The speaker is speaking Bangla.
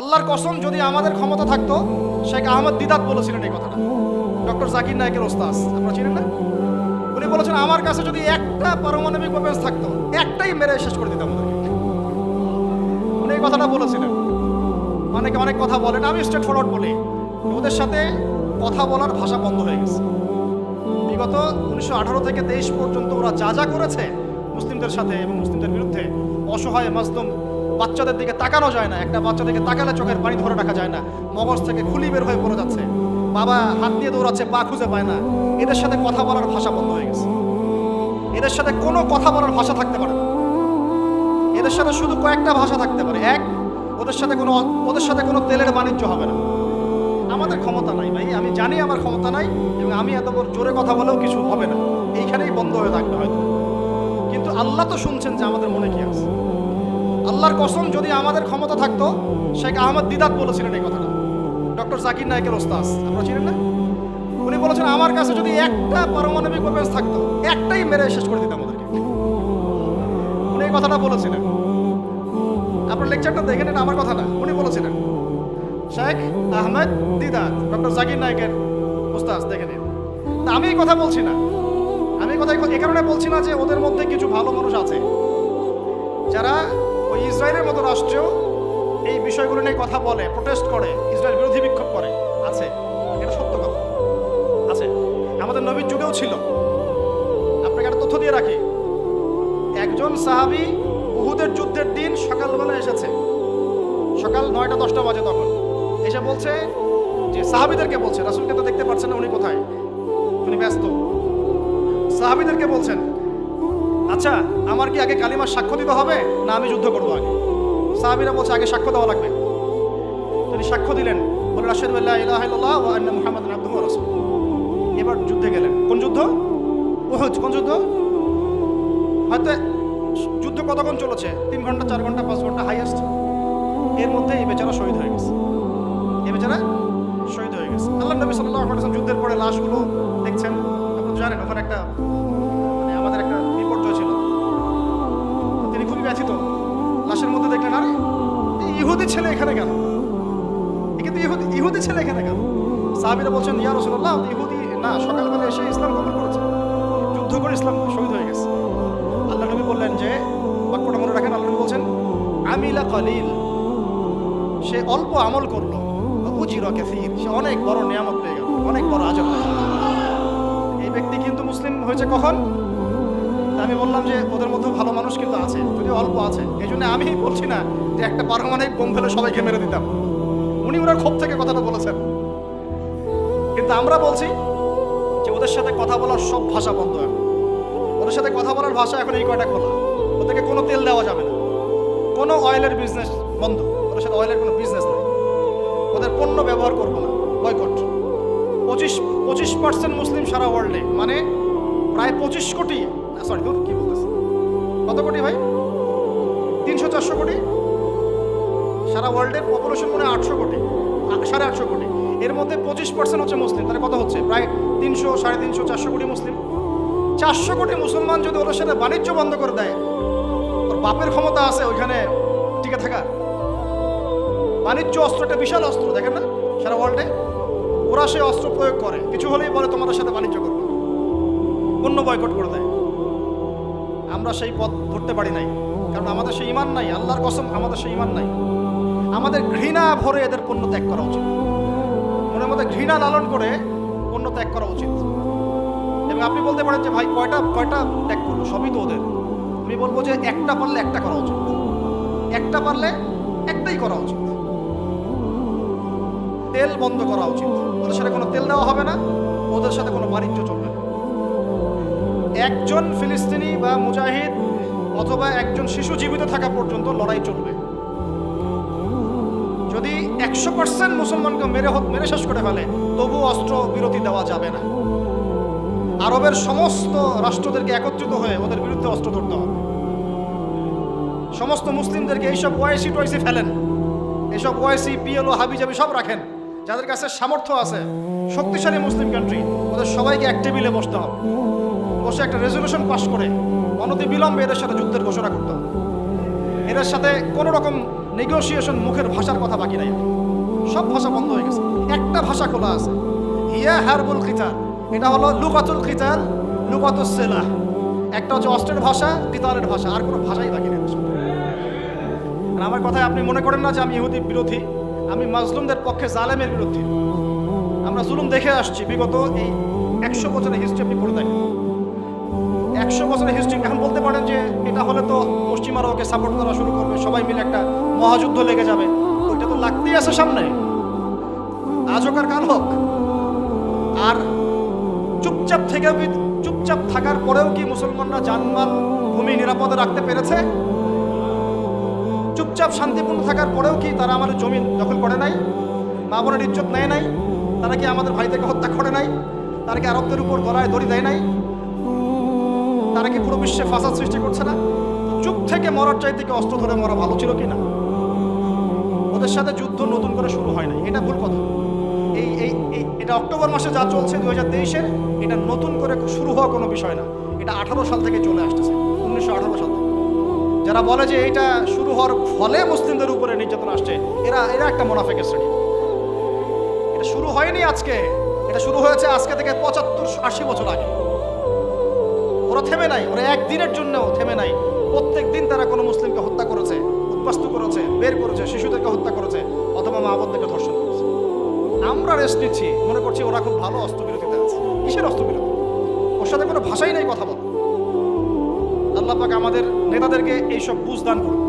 আল্লাহর কসম, যদি আমাদের ক্ষমতা থাকতো, শেখ আহমদ দিদাত বলেছিলেন এই কথাটা। ডক্টর জাকির নায়কের ওস্তাজ আপনারা চিনেন না? উনি বলেছেন, আমার কাছে যদি একটা পারমাণবিক ওয়েপন্স থাকতো, একটাই মেরে শেষ করে দিতাম উনি এই কথাটা বলেছিলেন। অনেকে অনেক কথা বলেন, আমি স্ট্রেট ফরওয়ার্ড বলি। ওদের সাথে কথা বলার ভাষা বন্ধ হয়ে গেছে। বিগত উনিশশো আঠারো থেকে তেইশ পর্যন্ত ওরা যা যা করেছে, মুসলিমদের সাথে এবং মুসলিমদের বিরুদ্ধে অসহায় মাজলুম বাচ্চাদের দিকে তাকানো যায় না। একটা বাচ্চা দিকে তাকালে চোখের পানি ধরে রাখা যায় না। মগজ থেকে খুলি বের হয়ে পড়ে যাচ্ছে। বাবা হাত দিয়ে দৌড়াচ্ছে পা খুঁজে পায় না। এদের সাথে কথা বলার ভাষা বন্ধ হয়ে গেছে। এদের সাথে কোনো কথা বলার ভাষা থাকতে পারে না। এদের সাথে শুধু কয়েকটা ভাষা থাকতে পারে। এক, ওদের সাথে কোনো ওদের সাথে কোনো তেলের বাণিজ্য হবে না। আমাদের ক্ষমতা নাই ভাই। আমি জানি আমার ক্ষমতা নাই এবং আমি এত বড় জোরে কথা বলেও কিছু হবে না। এইখানেই বন্ধ হয়ে থাকবে হয়তো। কিন্তু আল্লাহ তো শুনছেন যে আমাদের মনে কি আছে। আল্লাহর কসম, যদি আমাদের ক্ষমতা থাকতো, শেখ আহমদ দিদাত বলেছিলেন এই কথাটা। ডক্টর জাকির নায়কের ওস্তাজ আপনারা চিনেন না? উনি বলেছেন, আমার কাছে যদি একটা পারমাণবিক ওয়েপন্স থাকতো, একটাই মেরে শেষ করে দিতাম আমাদেরকে উনি এই কথাটা বলেছিলেন। আপনার লেকচারটা দেখে নেন, আমার কথা না উনি বলেছিলেন, শেখ আহমেদ দিদাত, ডক্টর জাকির নায়কের ওস্তাজ দেখে নিন। আমি এই কথা বলছি না। আমি কথা এ কারণে বলছি না যে ওদের মধ্যে কিছু ভালো মানুষ আছে, যারা ওই ইসরায়েলের মতো রাষ্ট্রেও এই বিষয়গুলো নিয়ে কথা বলে প্রোটেস্ট করে, ইসরায়েল বিরোধী বিক্ষোভ করে। আছে, এটা সত্য কথা। আছে, আমাদের নবীর যুগেও ছিল। আপনাকে একটা তথ্য দিয়ে রাখি। একজন সাহাবি উহুদের যুদ্ধের দিন সকালবেলা এসেছে। সকাল নয়টা, দশটা বাজে তখন। এসে বলছে যে, সাহাবিদেরকে বলছে, রাসুলকে তো দেখতে পাচ্ছেন না উনি কোথায়। উনি ব্যস্ত। সাহাবিদেরকে বলছেন আচ্ছা আমার কি আগে কালিমার সাক্ষ্য দিতে হবে, না আমি যুদ্ধ করব আগে? সাহাবিরা বলছে, আগে সাক্ষ্য দেওয়া লাগবে। তিনি সাক্ষ্য দিলেন বলে রাশেদ ইলাহ ও এবার যুদ্ধে গেলেন। কোন যুদ্ধ? ওহুদ কোন যুদ্ধ? হয়তো যুদ্ধ কতক্ষণ চলেছে? তিন ঘণ্টা, চার ঘণ্টা, পাঁচ ঘণ্টা হাইয়েস্ট এর মধ্যে এই বেচারা শহীদ হয়ে গেছে। এই বেচারা শহীদ হয়ে গেছে। আল্লাহ নবী ওয়াসাল্লাম যুদ্ধের পরে লাশগুলো দেখছেন। আপনারা জানেন, ওখানে একটা খুবই ব্যথিত। লাশের মধ্যে দেখলেন, আরে এই ইহুদি ছেলে এখানে কেন? কিন্তু ইহুদি ইহুদি ছেলে এখানে কেন? সাহাবিরা বলছেন, ইয়া রাসূলুল্লাহ, ইহুদি, না, সকালবেলা এসে ইসলাম কবুল করেছে। যুদ্ধ করে ইসলাম শহীদ হয়ে গেছে। আল্লাহ নবী বললেন যে, বাক্যটা মনে রাখেন, আল্লাহ বলছেন, আমিলা কালিল। সে অল্প আমল করল, উজির কাসির, সে অনেক বড় নিয়ামত পেয়ে গেল, অনেক বড় আজব এই ব্যক্তি কিন্তু মুসলিম হয়েছে কখন? তা আমি বললাম যে ওদের মধ্যে ভালো মানুষ কিন্তু আছে যদি অল্প আছে। এই জন্য আমি বলছি না যে একটা পারমাণবিক বোম ফেলে সবাইকে মেরে দিতাম। উনি ওনার ক্ষোভ থেকে কথাটা বলেছেন। কিন্তু আমরা বলছি যে ওদের সাথে কথা বলার সব ভাষা বন্ধ এখন। ওদের সাথে কথা বলার ভাষা এখন এই কয়টা খোলা? ওদেরকে কোনো তেল দেওয়া যাবে না। কোনো অয়েলের বিজনেস বন্ধ। ওদের সাথে অয়েলের কোনো বিজনেস নেই। ওদের পণ্য ব্যবহার করব না। বয়কট পঁচিশ পঁচিশ পার্সেন্ট মুসলিম সারা ওয়ার্ল্ডে মানে প্রায় পঁচিশ কোটি সরি দূর কি বলতেছে? কত কোটি ভাই? তিনশো চারশো কোটি? সারা ওয়ার্ল্ডের পপুলেশন মনে আটশো কোটি। সাড়ে আটশো কোটি। এর মধ্যে পঁচিশ পার্সেন্ট হচ্ছে মুসলিম। তাহলে কত হচ্ছে? প্রায় তিনশো, সাড়ে তিনশো, চারশো কোটি মুসলিম। চারশো কোটি মুসলমান যদি ওদের সাথে বাণিজ্য বন্ধ করে দেয়, ওর বাপের ক্ষমতা আছে ওইখানে টিকে থাকা বাণিজ্য অস্ত্র একটা বিশাল অস্ত্র, দেখেন না? সারা ওয়ার্ল্ডে ওরা সেই অস্ত্র প্রয়োগ করে। কিছু হলেই বলে তোমাদের সাথে বাণিজ্য করবে। অন্য বয়কট করে দেয়। আমরা সেই পথ ধরতে পারি নাই। কারণ আমাদের সেই ইমান নাই, আল্লাহর কসম, আমাদের সেই ইমান নাই। আমাদের ঘৃণা ভরে এদের পণ্য ত্যাগ করা উচিত। মনের মধ্যে ঘৃণা লালন করে পণ্য ত্যাগ করা উচিত। এবং আপনি বলতে পারেন যে, ভাই, কয়টা কয়টা ত্যাগ করব? সবই তো ওদের। আমি বলব যে, একটা পারলে একটা করা উচিত। একটা পারলে একটাই করা উচিত। তেল বন্ধ করা উচিত। ওদের সাথে কোনো তেল দেওয়া হবে না, ওদের সাথে কোনো বাণিজ্য চলবে না। একজন ফিলিস্তিনি বা মুজাহিদ অথবা একজন শিশু জীবিত থাকা পর্যন্ত লড়াই চলবে। যদি একশো পার্সেন্ট মুসলমানকে মেরে মেরে শেষ করে ফেলে, তবু অস্ত্র বিরতি দেওয়া যাবে না। আরবের সমস্ত রাষ্ট্রদেরকে একত্রিত হয়ে ওদের বিরুদ্ধে অস্ত্র ধরতে হবে। সমস্ত মুসলিমদেরকে এইসব ওয়াইসি টোয়াইসি ফেলেন। এইসব ওয়াইসি, পিএলও, হাবিজাবি সব রাখেন। যাদের কাছে সামর্থ্য আছে, শক্তিশালী মুসলিম কান্ট্রি ওদের সবাইকে এক টেবিলে বসতে হবে। বসে একটা রেজলিউশন পাশ করে। অনতি বিলম্বে এদের সাথে যুদ্ধের ঘোষণা করতে এদের সাথে কোনো রকম নেগোসিয়েশন মুখের ভাষার কথা বাকি নাই। সব ভাষা বন্ধ হয়ে গেছে। একটা ভাষা খোলা আছে। হিয়া হারবুল খিতাল। এটা হলো লুকাতুল খিতাল লুকাতুল সেলাহ একটা হচ্ছে অস্ত্রের ভাষা কিতালের ভাষা। আর কোনো ভাষাই বাকি নেই আর আমার কথায় আপনি মনে করেন না যে আমি ইহুদি বিরোধী? আমি মাজলুমদের পক্ষে জালেমের বিরোধী আমরা জুলুম দেখে আসছি। বিগত এই একশো বছরের হিস্ট্রি আপনি পড়ে দেখেন। একশো বছরের হিস্ট্রি এখন বলতে পারেন যে এটা হলে তো পশ্চিমারা ওকে সাপোর্ট করা শুরু করবে, সবাই মিলে একটা মহাযুদ্ধ লেগে যাবে। ওইটা তো লাগতেই আছে সামনে। আজ হোক আর কাল হোক? আর চুপচাপ থেকে চুপচাপ থাকার পরেও কি মুসলমানরা জানমাল ভূমি নিরাপদে রাখতে পেরেছে? চুপচাপ শান্তিপূর্ণ থাকার পরেও কি তারা আমাদের জমি দখল করে নাই? মা বোনের ইজ্জত নেয় নাই? তারা কি আমাদের ভাইদেরকে হত্যা করে নাই? তারা কি আরবদের উপর গলায় দড়ি দেয় নাই? তারা কি পুরো বিশ্বে ফাসাদ সৃষ্টি করছে না? চুপ থেকে মরার চাই থেকে অস্ত্র ধরে মরা ভালো ছিল কি না ওদের সাথে যুদ্ধ নতুন করে শুরু হয় না এটা ভুল কথা। এই এই এটা অক্টোবর মাসে যা চলছে দু হাজার তেইশের, এটা নতুন করে শুরু হওয়া কোনো বিষয় না। এটা আঠারো সাল থেকে চলে আসতেছে, উনিশশো আঠারো সাল থেকে। যারা বলে যে এটা শুরু হওয়ার ফলে মুসলিমদের উপরে নির্যাতন আসছে, এরা এরা একটা মোনাফেকের শ্রেণি। এটা শুরু হয়নি আজকে। এটা শুরু হয়েছে আজকে থেকে পঁচাত্তর, আশি বছর আগে। ওরা থেমে নাই, ওরা একদিনের জন্যও থেমে নাই। প্রত্যেক দিন তারা কোনো মুসলিমকে হত্যা করেছে, উদ্বাস্ত করেছে, বের করেছে, শিশুদেরকে হত্যা করেছে, অথবা মা বোনদেরকে ধর্ষণ করেছে। আমরা রেস্ট নিচ্ছি, মনে করছি ওরা খুব ভালো অস্ত্রবিরতিতে আছে। কিসের অস্ত্রবিরতি? ওর সাথে কোনো ভাষাই নাই কথা বলা আল্লাহ পাক আমাদের নেতাদেরকে এইসব বুঝদান করুন